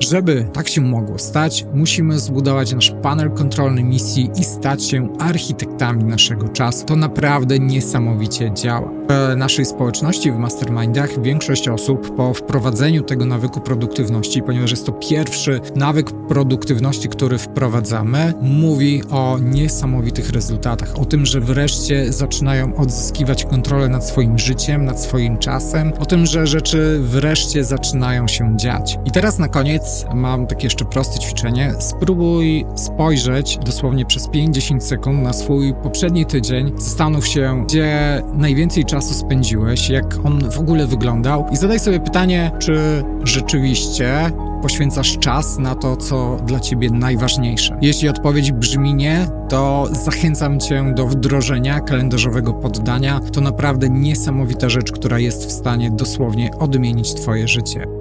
Żeby tak się mogło stać, musimy zbudować nasz panel kontrolny misji i stać się architektami naszego czasu. To naprawdę niesamowicie działa. W naszej społeczności, w mastermindach, większość osób po wprowadzeniu tego nawyku produktywności, ponieważ jest to pierwszy nawyk produktywności, który wprowadzamy, mówi o niesamowitych rezultatach. O tym, że wreszcie zaczynają odzyskiwać kontrolę nad swoim życiem, nad swoim czasem, o tym, że rzeczy wreszcie zaczynają się dziać. I teraz na koniec mam takie jeszcze proste ćwiczenie. Spróbuj spojrzeć dosłownie przez 5-10 sekund na swój poprzedni tydzień. Zastanów się, gdzie najwięcej czasu spędziłeś, jak on w ogóle wyglądał i zadaj sobie pytanie, czy rzeczywiście poświęcasz czas na to, co dla ciebie najważniejsze. Jeśli odpowiedź brzmi nie, to zachęcam cię do wdrożenia kalendarzowego poddania. To naprawdę niesamowita rzecz, która jest w stanie dosłownie odmienić twoje życie.